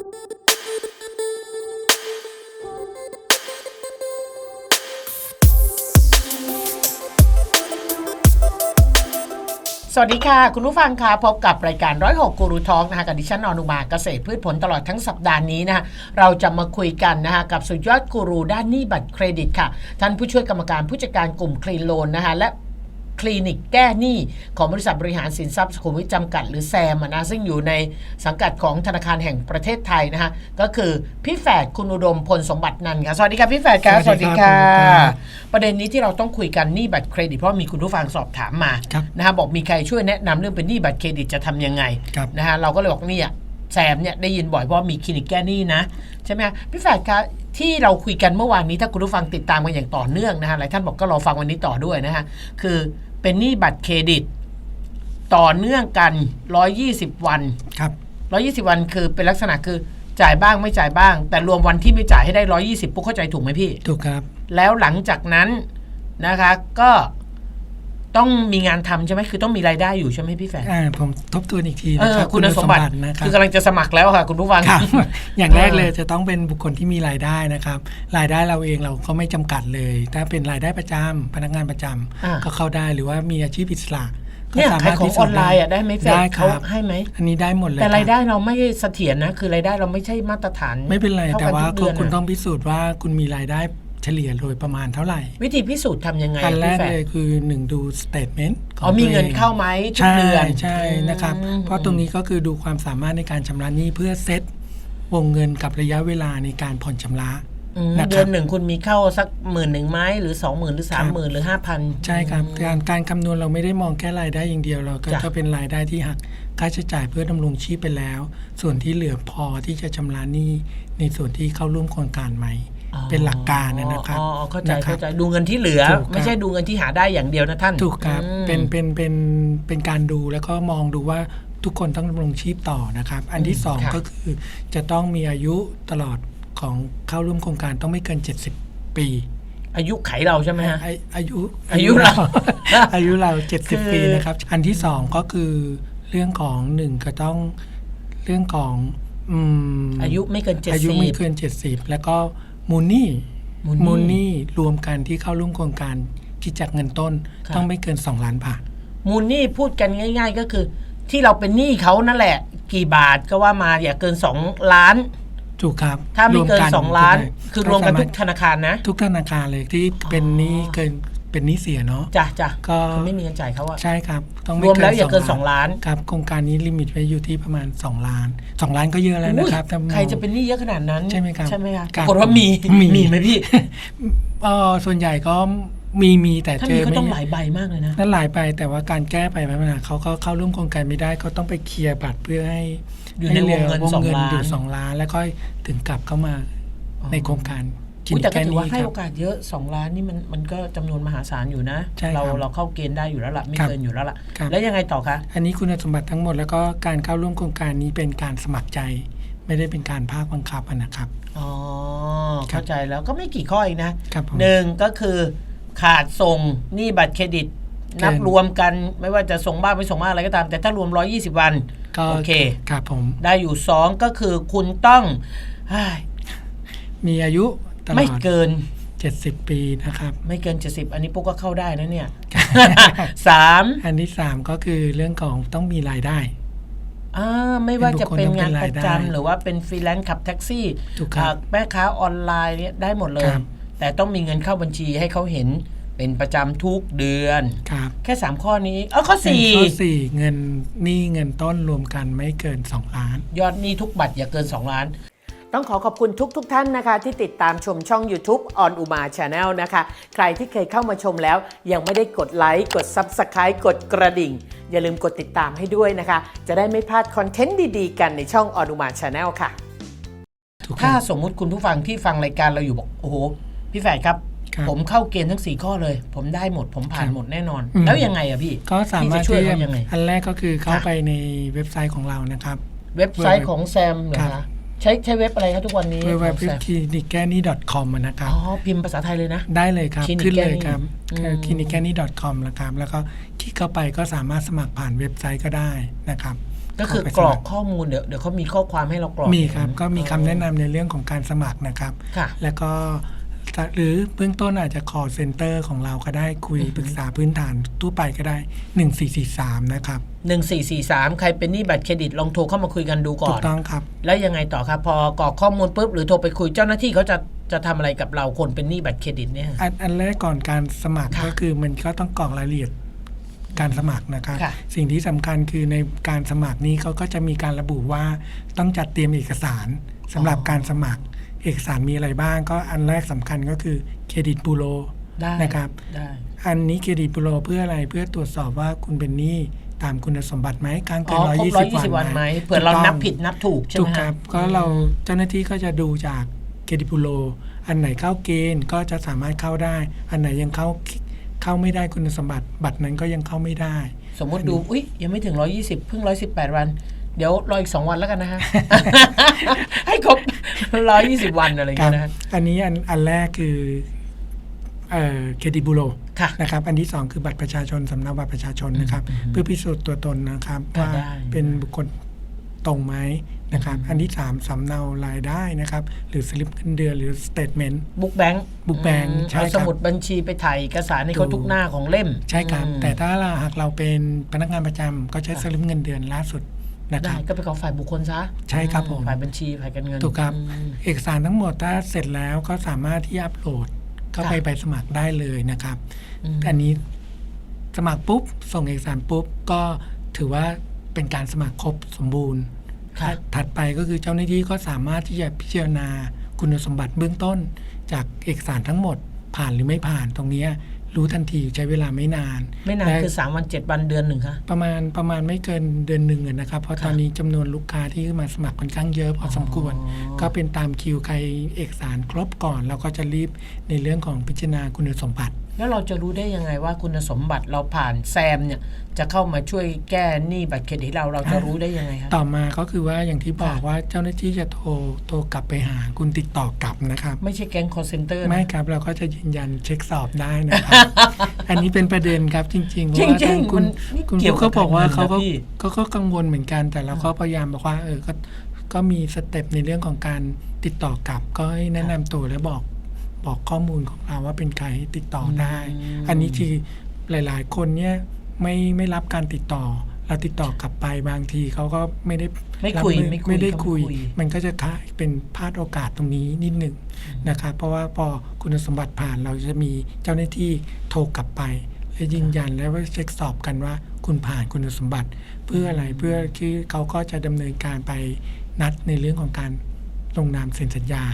สวัสดีค่ะ คุณผู้ฟังค่ะพบกับรายการร้อยหกกูรูทองนะคะกับดิฉันอนุมาเกษตรพืชผลตลอดทั้งสัปดาห์นี้นะคะเราจะมาคุยกันนะคะกับสุดยอดกูรูด้านหนี้บัตรเครดิตค่ะ ท่านผู้ช่วยกรรมการผู้จัดการกลุ่มคลีนโลนนะคะและ คลินิกแก้หนี้ของบริษัทบริหารสินทรัพย์สุขุมวิทจำกัด หรือแซมอะนะซึ่งอยู่ในสังกัดของธนาคารแห่งประเทศไทยนะคะก็คือพี่แฝดคุณอุดมพลสมบัตินันท์ค่ะสวัสดีค่ะพี่แฝดค่ะสวัสดีครับประเด็นนี้ที่เราต้องคุยกันหนี้บัตรเครดิตเพราะมีคุณผู้ฟังสอบถามมาครับนะคะบอกมีใครช่วยแนะนำเรื่องเป็นหนี้บัตรเครดิตจะทำยังไงครับนะฮะเราก็เลยบอกเนี่ย แซมเนี่ยได้ยินบ่อยเพราะว่ามีคลินิกแก้หนี้นะใช่ไหมคะพี่แฝดคะที่เราคุยกันเมื่อวานนี้ถ้าคุณผู้ฟังติดตามกันอย่างต่อเนื่องนะฮะหลายท่านบอกก็รอฟังวันนี้ต่อด้วยนะฮะคือเป็นหนี้บัตรเครดิต ต่อเนื่องกัน 120 วันครับ 120 วันคือเป็นลักษณะคือจ่ายบ้างไม่จ่ายบ้าง แต่รวมวันที่ไม่จ่ายให้ได้ 120ปุ๊กเข้าใจถูกไหมพี่ ถูกครับ แล้วหลังจากนั้นนะคะก็ ต้องมีงานทำใช่ไหมคือต้องมีรายได้อยู่ใช่ไหมพี่แฝดอ่าผมทบทวนอีกทีเอนะอครับคุณสมบัตินะครับคือกำลังจะสมัครแล้วค่ะ คุณผู้ฟังครับอย่างแรกเออเลยจะต้องเป็นบุคคลที่มีรายได้นะครับ รายได้เราเองเราก็ไม่จำกัดเลย ถ้าเป็นรายได้ประจำพนักงานประจำอ่าก็เข้าได้หรือว่ามีอาชีพอิสระก็เนี่ยสาขายมารถของที่อสุอนไลน์อะได้ไหมแฟได้นคเขารับให้ไหมอันนี้ได้หมดเลยแต่รายได้คบเราไม่เสถียรนะ คือรายได้เราไม่ใช่มาตรฐาน ไม่เป็นไรท่แต่กันว่าทุกเดือนคุณอะต้องพิสูจน์ว่าคุณมีรายได้ เฉลี่ยโดยประมาณเท่าไหร่ วิธีพิสูจน์ทำยังไงอันแรพี่กแฝดเลยคือหนึ่งดูสเตทเมนต์อ๋อมีเงินเข้าไหมทุกใช่เดือน ใช่นะครับอืมเพราะตรงนี้ก็คือดูความสามารถในการชำระหนี้เพื่อเซตวงเงินกับระยะเวลาในการผ่อนชำระอืมนะครับเดือนหนึ่งคุณมีเข้าสักหมื่นหนึ่งไหมหรือสองหมื่นหรือสามหมื่นหรือห้าพัน ใช่ครับการการคำนวณเราไม่ได้มองแค่รายได้อย่างเดียวเราก็จ้ะจะเป็นรายได้ที่หักค่าใช้จ่ายเพื่อดำรงชีพไปแล้ว ส่วนที่เหลือพอที่จะชำระหนี้ในส่วนที่เข้าร่วมโครงการไหม เป็นหลักการนะครับอ๋ออ๋อเข้าใจนะครับเข้าใจดูเงินที่เหลือถูกครับไม่ใช่ดูเงินที่หาได้อย่างเดียวนะท่าน ถูกครับอืมเป็นเป็นเป็นเป็นการดูแล้วก็มองดูว่าทุกคนต้องดำรงชีพต่อนะครับ อันที่สองค่ะก็คือจะต้องมีอายุตลอดของเข้าร่วมโครงการต้องไม่เกิน 70 ปีอายุไขเราใช่ไหมฮะอาอายุอายุเรา อายุเราคือ70ปีนะครับ อันที่สองก็คือเรื่องของหนึ่งก็ต้องเรื่องของอืมอายุไม่เกินเจ็ดอายุสิไม่บเกิน70แล้วก็ มูลหนี่มูลหนี้มูลหนี่รวมกันที่เข้าร่วมโครงการคิดจากเงินต้นค่ะ ต้องไม่เกิน 2 ล้านบาท มูลหนี้พูดกันง่าย ๆ ก็คือ ที่เราเป็นหนี้เขานั่นแหละ กี่บาทก็ว่ามาอย่าเกิน 2 ล้าน ถูกครับถ้าไม่เกินรว2ล้านได้คือรวมกันทุกสาาธนาคารนะ ทุกธนาคารเลยที่เป็นหนี้เกิน เป็นหนี้เสียเนาะ จ้ะจ้ะก็ คือไม่มีเงินจ่ายเขาอะใช่ครับ ต้องรวมแล้วอย่าเกิน2ล้านครับโครงการนี้ลิมิตไว้อยู่ที่ประมาณ 2 ล้าน 2 ล้านก็เยอะแล้วนะครับถ้ามอง ใครจะเป็นหนี้เยอะขนาดนั้นใช่ไหมครับใช่ไหมคะครัปบรากฏว่ามีมี มีไหมพี่ เออส่วนใหญ่ก็มีมีแต่ถ้าเจมีอก็ไม่ต้องหลายใบมากเลยนะนั่นหลายไปแต่ว่าการแก้ไปพัฒนาเขาก็เข้าร่วมโครงการไม่ได้ก็ต้องไปเคลียร์บัตรเพื่อให้อยู่ในให้หลืวงเงินสองล้าน อยู่สองล้าน แล้วก็ถึงกลับเข้ามาในโครงการ กิอุ๊ยแต่ก็แค่ถือนี้ว่าให้ครัโอบกาสเยอะ 2 ล้านนี่มันมันก็จำนวนมหาศาลอยู่นะใช่เราครับเราเข้าเกณฑ์ได้อยู่แล้วล่ะไม่ครับเกินอยู่แล้วล่ะครับแล้วยังไงต่อคะ อันนี้คุณสมบัติทั้งหมดแล้วก็การเข้าร่วมโครงการนี้เป็นการสมัครใจ ไม่ได้เป็นการภาคบังคับอะนะครับ อ๋อครับเข้าใจแล้วก็ไม่กี่ข้อเองนะครับผมหนึ่งก็คือขาดส่งหนี้บัตรเครดิตเกินนับรวมกันไม่ว่าจะส่งบ้างไม่ส่งบ้างอะไรก็ตาม แต่ถ้ารวม 120 วันก็โอเคครับผมได้อยู่ 2 ก็คือคุณต้องเฮ้ยมีอายุ ตลไม่อดเกิน70ปีนะครับ ไม่เกิน70อันนี้ปุ๊กก็เข้าได้นะเนี่ย สามอันที่3ก็คือเรื่องของต้องมีรายได้ อ่าไม่ว่าจะเป็นงานประเป็นบุคคลต้องเป็นรายได้จำหรือว่าเป็นฟรีแลนซ์ขับแท็กซี่ถูกครับอ่าแม่ค้าออนไลน์เนี่ยได้หมดเลย ครับ แต่ต้องมีเงินเข้าบัญชีให้เขาเห็นเป็นประจำทุกเดือน ครับแค่ 3 ข้อนี้ เออข้อข้อสี่เงินหนี้เงินต้นรวมกันไม่เกิน2ล้าน 4 ยอดหนี้ทุกบัตรอย่าเกิน 2 ล้าน ต้องขอขอบคุณทุกทท่านนะคะ ที่ติดตามชมช่อง YouTube on Uma Channel นะคะ ใครที่เคยเข้ามาชมแล้ว ยังไม่ได้กดไลค์กด Subscribe กดกระดิ่ง อย่าลืมกดติดตามให้ด้วยนะคะ จะได้ไม่พลาดคอนเทนต์ดีๆ กันในช่อง on Uma Channel ค่ะถูกคถ้ารับสมมุติคุณผู้ฟังที่ฟังรายการเราอยู่บอกโอ้โหพี่แฝดครับ ครับผมเข้าเกณฑ์ทั้ง4ข้อเลย ผมได้หมด ผมผ่านครับหมดแน่นอน อืม แล้วยังไงอะพี่ก็สามารถพี่จะช่วยที่เขายังไง อันแรกก็คือเข้าค่ะ ไปในเว็บไซต์ของเรานะครับ เว็บไซต์ของแซมเหรอครัคะบ ใช้ใช้เว็บอะไรครับทุกวันนี้เว็บของคลิแซมนิกแกนี่ .com นะครับอ๋อ พิมพ์ภาษาไทยเลยนะ ได้เลยครับ Clinic ขึ้นเลยครับอืมคลินิกแกนี่ .com นะครับ แล้วก็คลิกเข้าไปก็สามารถสมัครผ่านเว็บไซต์ก็ได้นะครับก็คือเข้าไปกรอกสมัข้อมูลเดี๋ยวเดี๋ยวเขามีข้อความให้เรากรอกมีครับ ก็มีคำอ๋อแนะนำในเรื่องของการสมัครนะครับ ค่ะ แล้วก็ หรือเบื้องต้นอาจจะ call center ของเราก็ได้คุยอือฮึปรึกษาพื้นฐานทั่วไปก็ได้ 1443 นะครับหนึ่งสี่สี่สามใครเป็นหนี้บัตรเครดิตลองโทรเข้ามาคุยกันดูก่ถูอนกต้องครับ แล้วยังไงต่อครับ พอกรอกข้อมูลปุ๊บหรือโทรไปคุยเจ้าหน้าที่เขาจะจะทำอะไรกับเราคนเป็นหนี้บัตรเครดิตเนี่ย อันอันแรกก่อนการสมัครค่ะก็คือมันก็ต้องกรอกรายละเอียดการสมัครนะครับ ค่ะ สิ่งที่สำคัญคือในการสมัครนี้เขาก็จะมีการระบุว่าต้องจัดเตรียมเอกสารสำหรับการสมัคร เอกสารมีอะไรบ้าง ก็อันแรกสำคัญก็คือเครดิตบูโรได้นะครับได้อันนี้เครดิตบูโรเพื่ออะไรเพื่อตรวจสอบว่าคุณเป็นหนี้ตามคุณสมบัติไหมกลางเกิอ๋นอร้อยครบยี่ร้อยสิบยี่สิบวัวันนไหไหมมเผื่อเราถูกต้องนับผิดนับถูกใช่ไหถูมกครับก็เราเจ้าหน้าที่ก็จะดูจากเครดิตบูโรอันไหนเข้าเกณฑ์ก็จะสามารถเข้าได้ อันไหนยังเข้าเข้าไม่ได้คุณสมบัติ บัตรนั้นก็ยังเข้าไม่ได้ สมมติดูอุ้ยยังไม่ถึงร้อยี่สิบเพิ่งร้อยสิบแปดวัน เดี๋ยวรออีกสองวันแล้วกันนะฮะให้ครบ ร้อยยี่สิบวันอะไรอย่างครัเงี้บยนะฮะอันนี้อันอันแรกคือเอ่อเครดิตบูโรค่ะนะครับอันที่สองคือบัตรประชาชนสำเนาบัตรประชาชนนะครับอืมเพื่อพิสูจน์ตัวตนนะครับอ่าว่าได้เป็นบุคคลตรงไหมนะครับอืมอันที่สามสำเนารายได้นะครับ หรือสลิปเงินเดือนหรือสเตทเมนต์บุ๊กแบงค์ Book Bank ใช่เอาครับสมุดบัญชีไปถ่ายเอกสารให้เขาถูกทุกหน้าของเล่ม ใช่ครับอืมแต่ถ้าเราหากเราเป็นพนักงานประจำก็ใช้สลิปเงินเดือนล่าสุด นะคได้รับก็ไปขอฝ่ายบุคคลซะใช่ครับผมฝ่ายบัญชีฝ่ายการเงินถูกครับอืมเอกสารทั้งหมดถ้าเสร็จแล้วก็สามารถที่อัปโหลดเข้าค่ะไปใบสมัครได้เลยนะครับอืมอันนี้สมัครปุ๊บ ส่งเอกสารปุ๊บ ก็ถือว่าเป็นการสมัครครบสมบูรณ์ค่ะถัดไปก็คือเจ้าหน้าที่ก็สามารถที่จะพิจารณาคุณสมบัติเบื้องต้น จากเอกสารทั้งหมดผ่านหรือไม่ผ่านตรงเนี้ย รู้ทันทีใช้เวลาไม่นาน ไม่นานและคือสามวันเจ็ดวันเดือนหนึ่งคะประมาณประมาณไม่เกินเดือนหนึ่งอะนะครับ เพราะค่ะตอนนี้จำนวนลูกค้าที่มาสมัครค่อนข้างเยอะพอสมควรอ๋อก็เป็นตามคิวใครเอกสารครบก่อน เราก็จะรีบในเรื่องของพิจารณาคุณสมบัติ แล้วเราจะรู้ได้ยังไงว่าคุณสมบัติเราผ่านแซมเนี่ยจะเข้ามาช่วยแก้หนี้บัตรเครดิตเราเราจะรู้ได้ยังไงคะต่อมาก็คือว่าอย่างที่บอกค่ะว่าเจ้าหน้าที่จะโทรโทรกลับไปหาคุณติดต่อกลับนะครับ ไม่ใช่แก๊ง call center นะไม่ครับ เราก็จะยืนยันเช็คสอบได้นะครับ อันนี้เป็นประเด็นครับจริงๆเพจราะว่าริทางงๆคุมัณนนี่คุณเกี่ยวก็บอกว่าเขาก็บงินนะพี่ก็ก็กังวลเหมือนกันแต่เราก็พยายามบอกว่าเออก็ก็มีสเต็ปในเรื่องของการติดต่อกลับก็ให้แนะนำตัวและบอก บอกข้อมูลของเราว่าเป็นใครติดต่อได้อืมอันนี้คือหลาย ๆ คนเนี่ยไม่ไม่รับการติดต่อเราติดต่อกลับไปบางทีเขาก็ไม่ได้ไม่คุยรับไม่คุยไม่ได้ก็ไม่คุยคุย มันก็จะคล้ายเป็นพลาดโอกาสตรงนี้นิดหนึ่งนะครับเพราะว่าพอคุณสมบัติผ่านเราจะมีเจ้าหน้าที่โทรกลับไป และยืนยันและว่าเช็คสอบกันว่าคุณผ่านคุณสมบัติ เพื่ออะไรเพื่อที่เขาก็จะดำเนินการไปนัดในเรื่องของการลงนามเซ็นสัญญา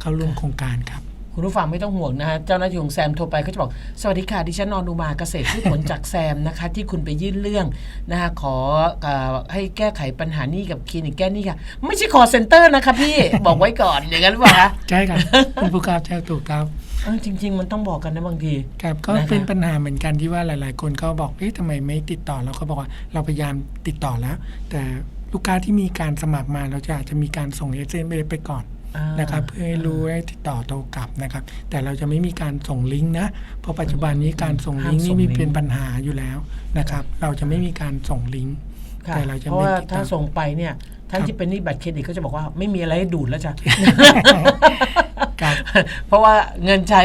เข้าร่วมโครงการครับ คุณผู้ฟังไม่ต้องห่วงนะฮะเจ้าหน้าที่ของแซมโทรไปเขาจะบอก สวัสดีค่ะดิฉันนอนุมาเกษตรพืชผลจากแซมนะคะ ที่คุณไปยื่นเรื่องนะคะขอเออให้แก้ไขปัญหานี้กับคลินิกแก้หนี้ค่ะ ไม่ใช่คอเซ็นเตอร์นะคะพี่ บอกไว้ก่อนอย่างนั้นหรือเปล่าคะใช่ครับ คุณผู้การใช่ถูกครับเออจริง ๆ มันต้องบอกกันนะบางที ครับ ก็นะคะ เป็นปัญหาเหมือนกันที่ว่าหลาย ๆ คนก็บอกเอ๊ะทำไมไม่ติดต่อเราก็บอกว่าเราพยายามติดต่อแล้ว แต่ลูกค้าที่มีการสมัครมาเราจะอาจจะมีการส่ง SMS ไปก่อนอ่า นะครับเพื่อให้รู้ให้ติดต่อโทรกลับนะครับ แต่เราจะไม่มีการส่งลิงก์นะเพราะปัจจุบันนี้การส่งลิงก์ห้ามส่นี่งลิมีงก์เป็นปัญหาอยู่แล้วนะครับ เราจะไม่มีการส่งลิงก์ค่ะแต่เราจะเพราะไม่ว่าติดถ้าต่อส่งไปเนี่ยท่านครับที่เป็นหนี้บัตรเครดิตก็จะบอกว่าไม่มีอะไรให้ดูดแล้วจ้ะครับเพราะว่าเงินใช้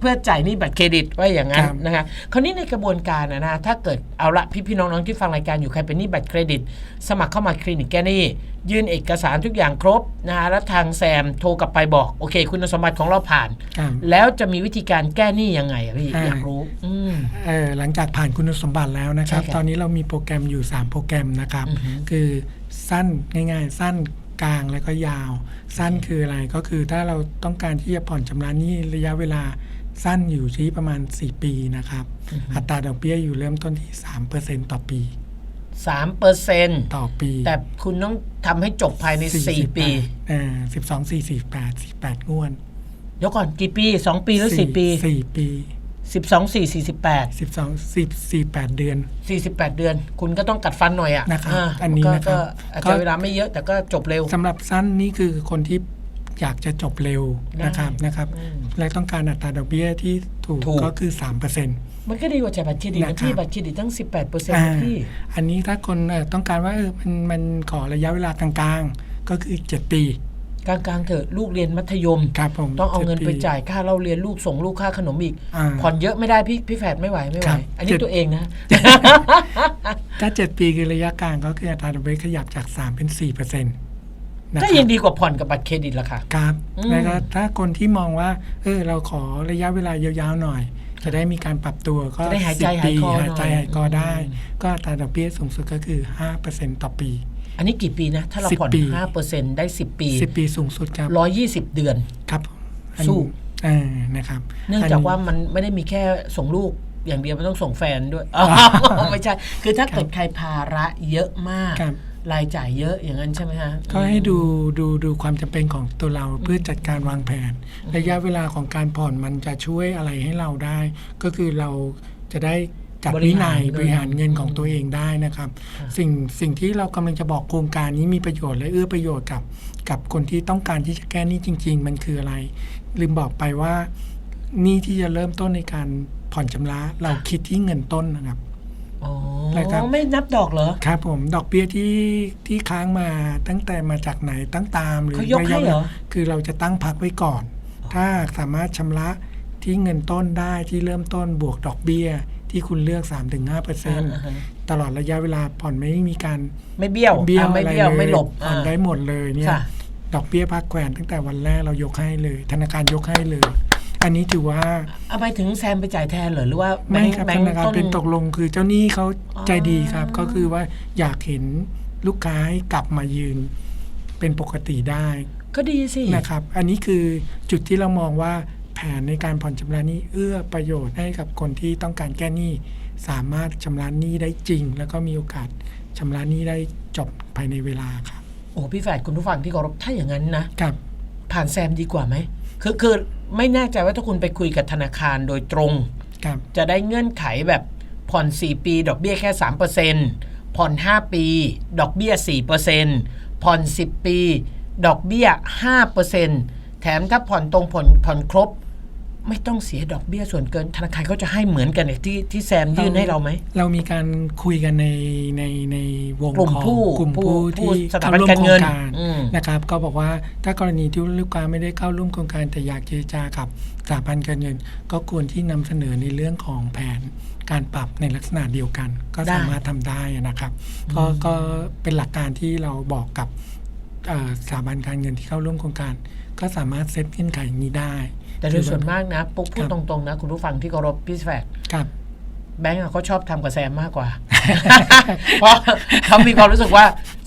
เพื่อจ่ายหนี้บัตรเครดิตว่าอย่างนั้นครับ นะคะคราวนี้ในกระบวนการนะนะถ้าเกิดเอาละพี่พี่ๆน้องๆที่ฟังรายการอยู่ใครเป็นหนี้บัตรเครดิต สมัครเข้ามาคลินิกแก้หนี้ยื่นเอกสารทุกอย่างครบนะคะแล้วทางแซมโทรกลับไปบอกโอเค คุณสมบัติของเราผ่าน ครับ แล้วจะมีวิธีการแก้หนี้ยังไงอะพี่อ่า อยากรู้ อืม เอ่อหลังจากผ่านคุณสมบัติแล้วนะครับ ใช่ครับตอนนี้เรามีโปรแกรมอยู่ 3 โปรแกรมนะครับ อือฮึคือสั้นง่าย ๆ สั้น กลางแล้วก็ยาว สั้นคืออะไรก็คือถ้าเราต้องการที่จะผ่อนชำระหนี้ระยะเวลาสั้นอยู่ที่ประมาณ 4 ปีนะครับ อัตราดอกเบี้ยอยู่เริ่มต้นที่ 3%ต่อปีสามเปอร์เซ็นต์ต่อปี แต่คุณต้องทำให้จบภายในสี่ปีเอ่อ12 4 48 48งวดเดี๋ยวก่อนกี่ปีสองปีหรือสี่ปี 4 ปี สิบสองสี่สี่สิบแปด12 10 48 เดือน 48 เดือน คุณก็ต้องกัดฟันหน่อยอะนะครับาอันนี้ก็นะครับก็อาจก็จะเวลาไม่เยอะแต่ก็จบเร็ว สำหรับสั้นนี่คือคนที่อยากจะจบเร็วได้นะครับนะครับอืมและต้องการอัตราดอกเบี้ยที่ถูกถูก ก็คือ 3%มันก็ดีกว่าจ่ายบัตรเครดิตนะครันะบพี่บัตรเครดิตตั้ง 18เปอร์เซ็นต์อ่านะพี่ อันนี้ถ้าคนเอ่อต้องการว่าเออมันมันขอระยะเวลากลางๆ ก็คือ 7 ปี กลางๆเถอะลูกเรียนมัธยมครับผมต้องเอาเงินจ็ดไปจ่ายค่าเราเรียนลูกส่งลูกค่าขนมอีกอ่าผ่อนเยอะไม่ได้พี่พี่แฝดไม่ไหวไม่ไหวครับอันนี้เจ็ดตัวเองนะ ถ้า7ปีคือระยะกลางก็คืออัตราดอกเบี้ยขยับจาก3เป็น4%นะก็ครัยับงดีกว่าผ่อนกับบัตรเครดิตละค่ะครับอืมแล้วก็ถ้าคนที่มองว่าเออเราขอระยะเวลายาวๆหน่อย จะได้มีการปรับตัวก็จะได้หายใจ10ปีหายคอหน่อยหายใจหายคอได้อืมก็อัตราดอกเบี้ยสูงสุดก็คือ5%ต่อปี อันนี้กี่ปีนะ ถ้าเราสิบผ่อนปีห้าเปอร์เซ็นต์ได้สิบปี10ปีสูงสุดครับร้อยยี่สิบเดือนครับอันสู้เออนะครับ เนื่องจากว่ามันไม่ได้มีแค่ส่งลูกอย่างเดียวมันต้องส่งแฟนด้วยไม่ใช่คือถ้าเกิดใครภาระเยอะมากครับรายจ่ายเยอะอย่างนั้นใช่ไหมฮะก็ให้ดูดูดูความจำเป็นของตัวเราเพื่อจัดการวางแผน ระยะเวลาของการผ่อนมันจะช่วยอะไรให้เราได้ ก็คือเราจะได้ จัดวินัยบริหารเงินของตัวเองได้นะครับ สิ่งสิ่งที่เรากำลังจะบอกโครงการนี้มีประโยชน์และเอื้อประโยชน์กับ กับคนที่ต้องการที่จะแก้หนี้จริง ๆ มันคืออะไร ลืมบอกไปว่าหนี้ที่จะเริ่มต้นในการผ่อนชำระ เราคิดที่เงินต้นนะครับอ๋อนะครับไม่นับดอกเหรอครับ ผมดอกเบี้ยที่ที่ค้างมาตั้งแต่มาจากไหนตั้งตามหรือเขายกให้เหรอคือเราจะตั้งพักไว้ก่อน ถ้าสามารถชำระที่เงินต้นได้ที่เริ่มต้นบวกดอกเบี้ย ที่คุณเลือก 3-5%เปอร์เซ็นต์อ่าฮะตลอดระยะเวลาผ่อนไม่มีการไม่เบี้ยวเบี้ยวอะไม่อะไรเบี้ยวเลยไม่หลบผ่อนอ่าได้หมดเลยเนี่ยค่ะดอกเบี้ยพักแขวนตั้งแต่วันแรกเรายกให้เลย ธนาคารยกให้เลย อันนี้ถือว่าเอาไปถึงแซมไปจ่ายแทนเหรอหรือว่าแบไม่งค์ครับแบธงค์นาคารต้นเป็นตกลงคือเจ้าหนี้เขาอ๋อใจดีครับ ก็คือว่าอยากเห็นลูกค้าให้กลับมายืนเป็นปกติได้ ก็ดีสินะครับ อันนี้คือจุดที่เรามองว่า แผนในการผ่อนชำระหนี้เอื้อประโยชน์ให้กับคนที่ต้องการแก้หนี้ สามารถชำระหนี้ได้จริง แล้วก็มีโอกาสชำระหนี้ได้จบภายในเวลาครับโอ้พี่แฝดคุณผู้ฟังที่เคารพถ้าอย่างนั้นนะครับผ่านแซมดีกว่าไหมคือคือไม่แน่ใจว่าถ้าคุณไปคุยกับธนาคารโดยตรงครับจะได้เงื่อนไขแบบผ่อน 4 ปี ดอกเบี้ยแค่3%ผ่อน 5 ปี ดอกเบี้ย4%ผ่อน 10 ปี ดอกเบี้ย5%แถมถ้าผ่อนตรงผ่อนผ่อนครบ ไม่ต้องเสียดอกเบี้ยส่วนเกินธนาคารเขาจะให้เหมือนกันเนี่ยที่ที่แซมยื่นให้เราไหม เรามีการคุยกันในในในวงกลุ่มของผู้กลุ่มผู้ผู้ผู้ที่สถาเข้าบันร่วมการโครเงิงนการอืมนะครับ ก็บอกว่าถ้ากรณีที่ลูกค้าไม่ได้เข้าร่วมโครงการแต่อยากเจรจากับสถาบันการเงิน ก็ควรที่นำเสนอในเรื่องของแผนการปรับในลักษณะเดียวกัน ก็ได้สามารถทำได้นะครับก็ก็เป็นหลักการที่เราบอกกับเอ่อสถาบันการเงินที่เข้าร่วมโครงการ ก็สามารถเซตเงื่อนไขนี้ได้ แต่โดยส่วนมากนะปุ๊กพูดครับตรงๆนะ คุณผู้ฟังที่เคารพพี่แฝดครับแบงก์อะเขาชอบทำกับแซมมากกว่า เพราะเขามีความรู้สึกว่า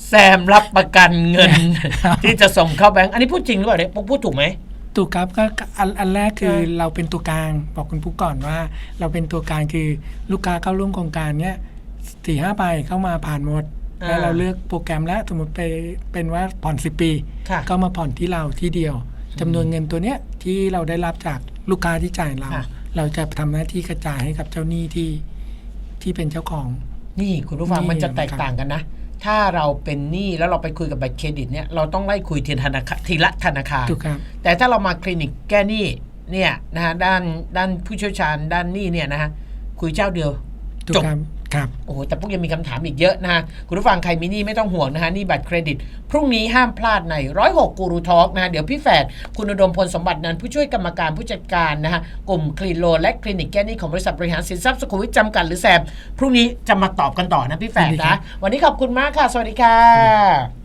แซมรับประกันเงิน ที่จะส่งเข้าแบงก์อันนี้พูดจริงหรือเปล่าเนี่ยปุ๊กพูดถูกไหมถูกครับก็อันอันแรกคือใช่เราเป็นตัวกลางบอกคุณผู้ก่อนว่า เราเป็นตัวกลางคือลูกค้าเข้าร่วมโครงการเนี้ยสี่ห้าใบเข้ามาผ่านหมดแล้วเราเลือกโปรแกรมแล้วสมมติไปเป็นว่าผ่อนสิปีค่ะก็มาผ่อนที่เราที่เดียวจำนวนเงินตัวเนี้ย ที่เราได้รับจากลูกค้าที่จ่ายเรา ค่ะ เราจะทำหน้าที่กระจายให้กับเจ้าหนี้ที่ที่เป็นเจ้าของ นี่คุณผู้ฟังนี่มันจะแตกนะครับต่างกันนะ ถ้าเราเป็นหนี้แล้วเราไปคุยกับบัตรเครดิตเนี่ยเราต้องไล่คุยทีธนาคารทีละธนาคาร ถูกครับ แต่ถ้าเรามาคลินิกแก้หนี้เนี่ยนะฮะด้านด้านผู้เชี่ยวชาญด้านหนี้เนี่ยนะฮะคุยเจ้าเดียว ถูกจบครับ ครับโอ้โหแต่พวกยังมีคำถามอีกเยอะนะฮะคุณผู้ฟังใครมีหนี้ไม่ต้องห่วงนะฮะหนี่บัตรเครดิต พรุ่งนี้ห้ามพลาดในร้อยหกกูรูทอล์กนะฮะเดี๋ยวพี่แฝดคุณอุดมพลสมบัตินันท์ผู้ช่วยกรรมการผู้จัดการนะฮะกลุ่มคลีนโลและคลินิกแก้หนี้ของบริษัทบริหารสินทรัพย์สุขุมวิทจำกัดหรือแซมพรุ่งนี้จะมาตอบกันต่อนะพี่แฝดยินดีครันะบวันนี้ขอบคุณมากค่ะ สวัสดีค่ะ